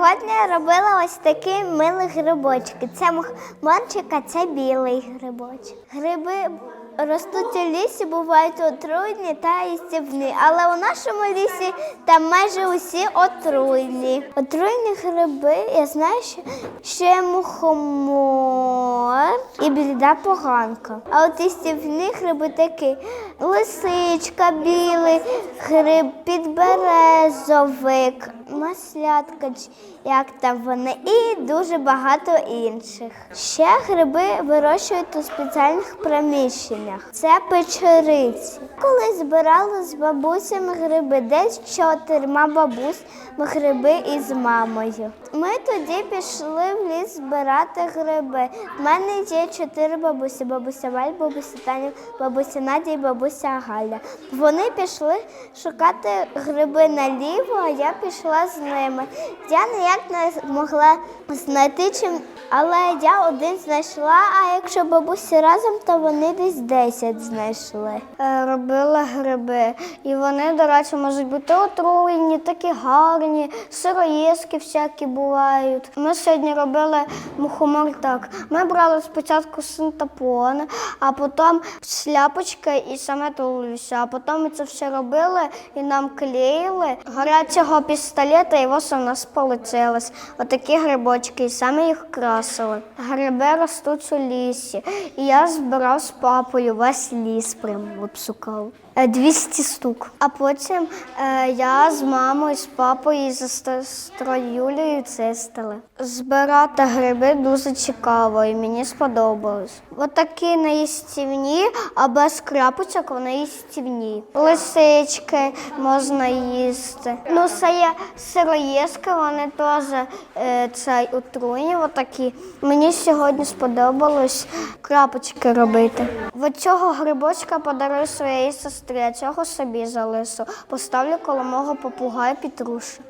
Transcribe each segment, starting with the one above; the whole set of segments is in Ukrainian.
Сьогодні робила ось такі милі грибочки. Це морчик, а це білий грибочок. Гриби ростуть у лісі, бувають отруйні та їстівні, але у нашому лісі там майже усі отруйні. Отруйні гриби, я знаю, що ще мухомор і бліда поганка. А от їстівні гриби такі лисичка, білий гриб, підберезовик, маслятка, як там вони, і дуже багато інших. Ще гриби вирощують у спеціальних приміщеннях. Це печериці. Коли збирали з бабусями гриби, десь чотирма бабусями гриби із мамою. Ми тоді пішли в ліс збирати гриби. В мене є чотири бабусі: бабуся Валь, бабуся Таня, бабуся Надя і бабуся Галя. Вони пішли шукати гриби наліво, а я пішла з ними. Я ніяк не могла знайти чим, але я один знайшла. А якщо бабусі разом, то вони десь 10 знайшли. Е, Робила гриби. І вони, до речі, можуть бути отруєні, такі гарні, сироїзки всякі бувають. Ми сьогодні робили мухомор так. Ми брали спочатку синтапон, а потім шляпочка і саме туловище. А потім ми це все робили і нам клеїли гарячого пістолета, і ось у нас получилось. Отакі грибочки, і саме їх красили. Гриби ростуть у лісі. І я збирав з папою весь ліс прям обсукав. Е, 200 штук. А потім е, я з мамою, з папою і з сестрою Юлією чистили. Збирати гриби дуже цікаво і мені сподобалось. Отакі неїстівні, а без крапочок вони їстівні. Лисички можна їсти. Ну, це є сироїзки, вони теж е, цей отруйні. Отакі. Мені сьогодні сподобалось крапочки робити. От цього грибочка подарую своєї сестрі, а цього собі залишу. Поставлю коло мого попугая Петруші.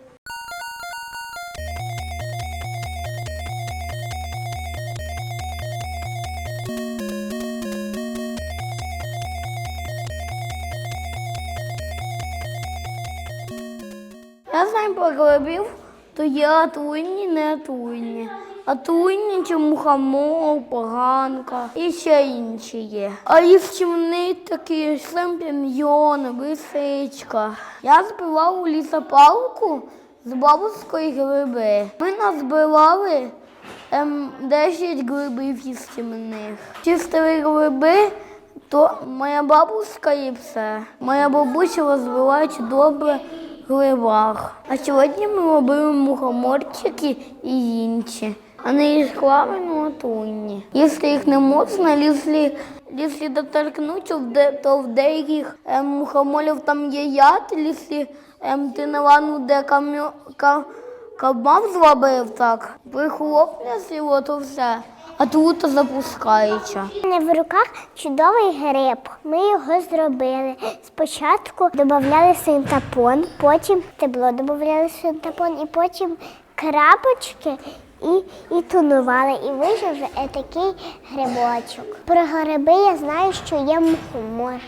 Я знаю про грибів, то є отруйні, не отруйні. Отруйні чи мухомор, поганка і ще інші є. А їстівні такі шлампіньйони, лисичка. Я збивав у лісопалку з бабуської гриби. Ми назбивали ем, 10 грибів їстівних. Чистили гриби, то моя бабуська і все. Моя бабуся розбиває добре в грибах. А сьогодні ми робили мухоморчики і інші. Вони із хламами отруйні. Якщо їх не можна, якщо, в то в деяких ем, мухоморів там є яд, якщо ем, ти на ванну, де кабан зробив так, прихлопнеш його, то все. А тут запускається. У мене в руках чудовий гриб. Ми його зробили. Спочатку додавали синтапон, потім тепло додавали синтапон, і потім крапочки і, і тонували. І вийшов такий грибочок. Про гриби я знаю, що є мухомор.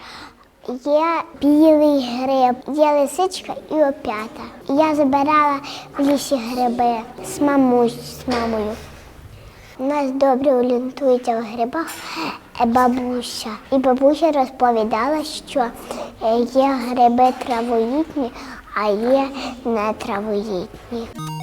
Є білий гриб, є лисичка і опята. Я забирала в лісі гриби з мамусь, з мамою. У нас добре орієнтується в грибах е, бабуся. І бабуся розповідала, що е, є гриби травоїдні, а є нетравоїдні. У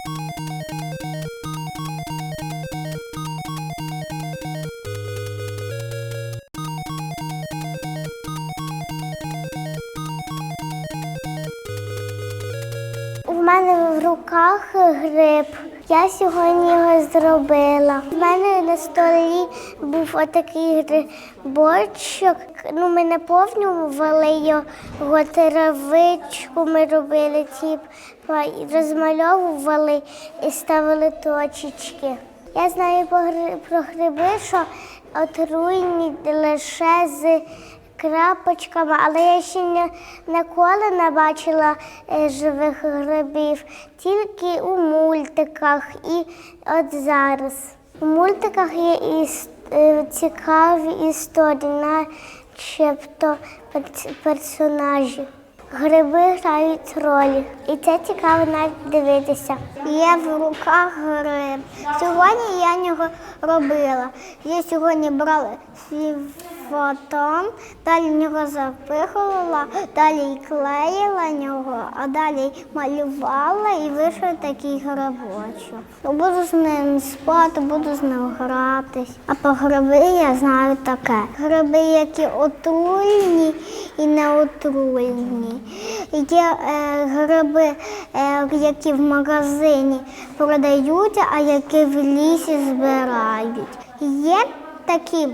руках гриб. Я сьогодні його зробила. У мене на столі був отакий грибочок. Ну, ми наповнювали його травичку, ми робили тіп, розмальовували і ставили точечки. Я знаю про гриби, що отруйні лише з крапочками, але я ще не, ніколи не бачила е, живих грибів, тільки у мультиках і от зараз. У мультиках є іс- е, цікаві історії, начебто перс- персонажі. Гриби грають ролі, і це цікаво навіть дивитися. Є в руках гриб. Сьогодні я нього робила. Я сьогодні брала свій фотон, далі нього запихувала, далі клеїла нього, а далі малювала і вийшов такий грибочок. Буду з ним спати, буду з ним гратись. А по гриби я знаю таке. Гриби, які отруйні і не отруйні. Є е, гриби, е, які в магазині продають, а які в лісі збирають. Є такі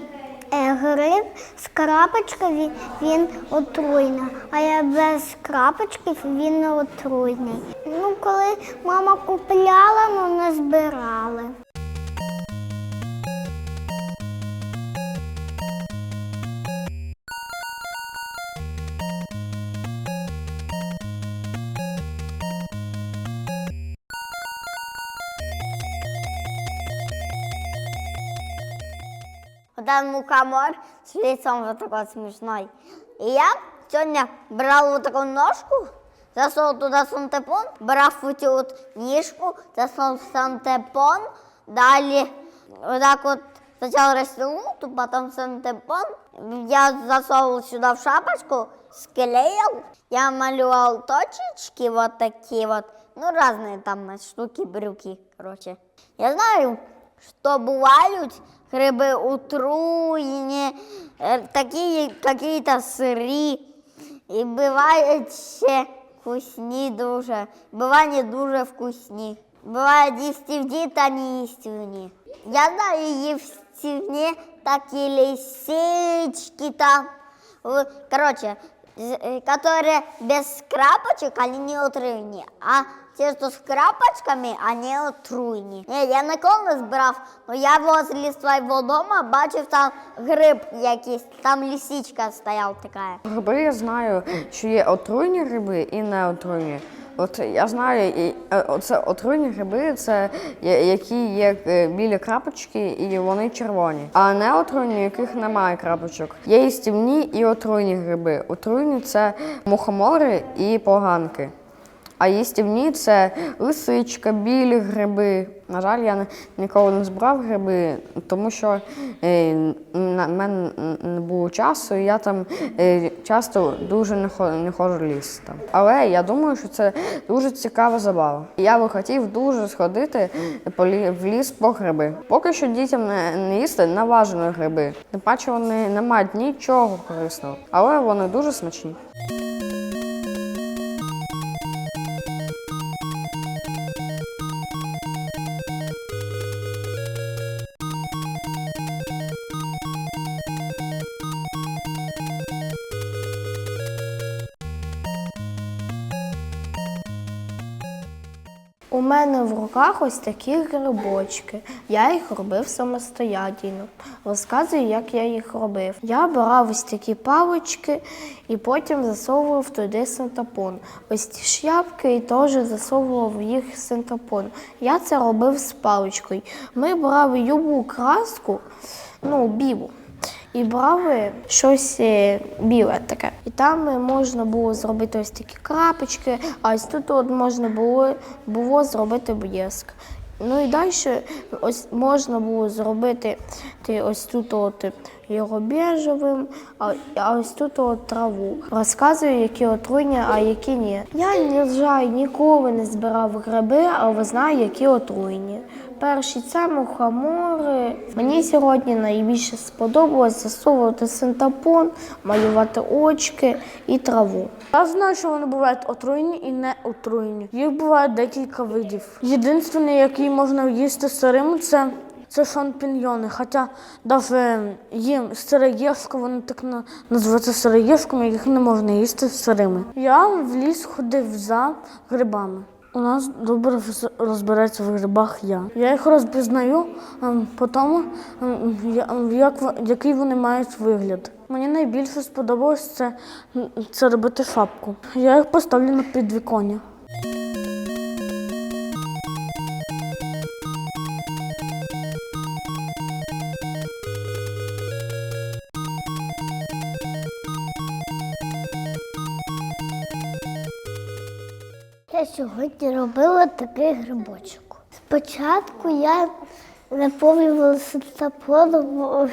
е, гриб з крапочками він отруйний, а я без крапочки він не отруйний. Ну, коли мама купляла, ну не збирали. Один мукомор с лицом вот такой смешной. И я сегодня брал вот такую ножку, засунул туда сантепон, брал вот эту вот нишку, засунул в сантепон, далее вот так вот сначала растянул, то потом сантепон, я засовывал сюда в шапочку, склеил, я малювал точечки вот такие вот, ну разные там штуки, брюки, короче. Я знаю, что бывают гриби отруєні, е, такі какие-то сирі. І бувають ще вкусні дуже. Не дуже вкусні. Бувають їстівні та не їстівні. Я знаю їстівні такі лисички там. В- Короче, э, которые без крапочек, они не отруйні, а те, что с крапочками, они отруйні. Ні, я ніколи не збирав, але я возле свого дома бачив там гриб якийсь, там лисичка стояла така. Гриби я знаю, що є отруйні гриби і неотруйні. От я знаю, і, е, оце отруйні гриби це які є е, білі крапочки і вони червоні. А не отруйні, яких немає крапочок. Є і стівні, і отруйні гриби. Отруйні це мухомори і поганки. А їстівні це лисичка, білі гриби. На жаль, я не- ніколи не збирав гриби, тому що е, на мене не було часу, і я там е, часто дуже не ходжу, не в ліс. Там. Але я думаю, що це дуже цікава забава. Я би хотів дуже сходити в ліс по гриби. Поки що дітям не, не їсти наважені гриби. Тим паче вони не мають нічого корисного, але вони дуже смачні. Руках ось такі грибочки. Я їх робив самостоятельно. Розказую, як я їх робив. Я брав ось такі палички і потім засовував туди синтепон. Ось ці шляпки і теж засовував їх в синтепон. Я це робив з паличкою. Ми брали любу краску, ну, білу. І брали щось е, біле таке. І там е, можна було зробити ось такі крапочки, а ось тут от можна було, було зробити блеск. Ну і далі ось можна було зробити ти ось тут от його біжевим, а, ось тут от траву. Розказую, які отруйні, а які ні. Я, на жаль, ніколи не збирав гриби, але знаю, які отруйні. Перші це мухомори. Мені сьогодні найбільше сподобалось засовувати синтепон, малювати очки і траву. Я знаю, що вони бувають отруйні і не отруйні. Їх буває декілька видів. Єдиний, який можна їсти сирим, це, це шампіньйони. Хоча навіть їм сироїжка, вони так на, називаються сироїжками, їх не можна їсти сирими. Я в ліс ходив за грибами. У нас добре роз- розбирається в грибах я. Я їх розпізнаю ем, по тому, ем, ем, як, який вони мають вигляд. Мені найбільше сподобалось це, це робити шапку. Я їх поставлю на підвіконня. Сьогодні робила такий грибочок. Спочатку я наповнювала синтепоном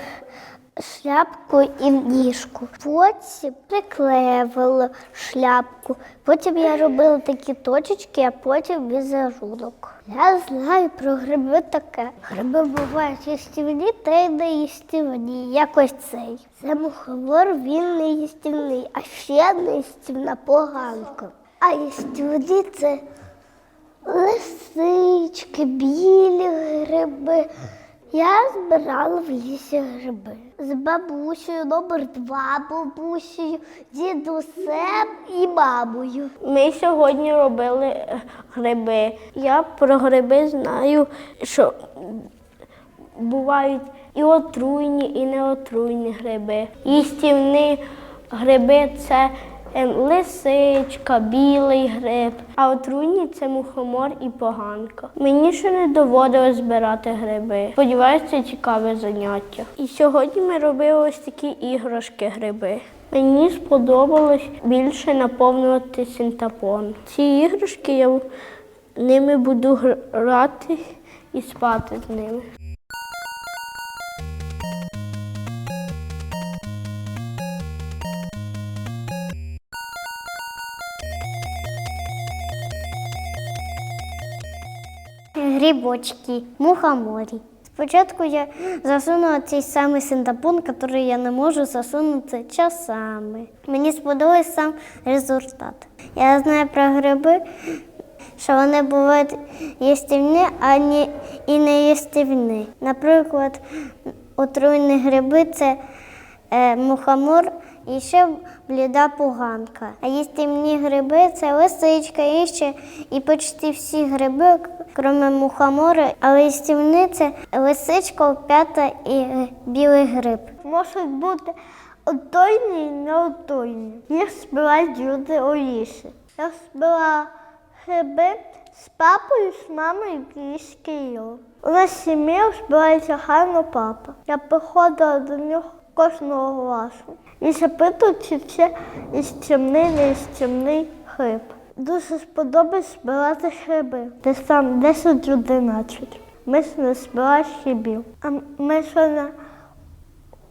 шляпку і ніжку. Потім приклеювала шляпку. Потім я робила такі точечки, а потім візерунок. Я знаю про гриби таке. Гриби бувають їстівні та й не їстівні, як ось цей. Це мухомор, він не їстівний, а ще не їстівна поганка. А їстівні це лисички, білі гриби. Я збирала в лісі гриби з бабусею, номер два бабусею, дідусем і мамою. Ми сьогодні робили е, гриби. Я про гриби знаю, що бувають і отруйні, і неотруйні гриби. Їстівні гриби це лисичка, білий гриб, а отруйні це мухомор і поганка. Мені ще не доводилось збирати гриби. Сподіваюся, це цікаве заняття. І сьогодні ми робили ось такі іграшки гриби. Мені сподобалось більше наповнювати синтапон. Ці іграшки я ними буду грати і спати з ними. Грибочки, мухоморі. Спочатку я засунула цей самий синтапон, який я не можу засунути часами. Мені сподобався сам результат. Я знаю про гриби, що вони бувають їстівні, а не, і не їстівні. Наприклад, отруйні гриби це е, мухомор і ще бліда поганка. А їстівні гриби це лисичка, і ще і почти всі гриби, крім мухомора, але їстівні це лисичка, опята і білий гриб. Можуть бути отойні і неотойні. Їх збирають люди у лісі. Я збирала гриби з папою, з мамою і. У нас в сім'ї збирається гарно папа. Я приходила до нього кожного класу і запитую, чи це істівний, не істівний гриб. Дуже сподобалось збирати гриби. Десь там 10-11. Ми не збирали грибів. А ми ще на,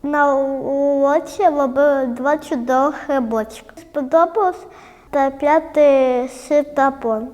на уроці робили два чудових грибочки. Сподобалось та п'ятий ситапон.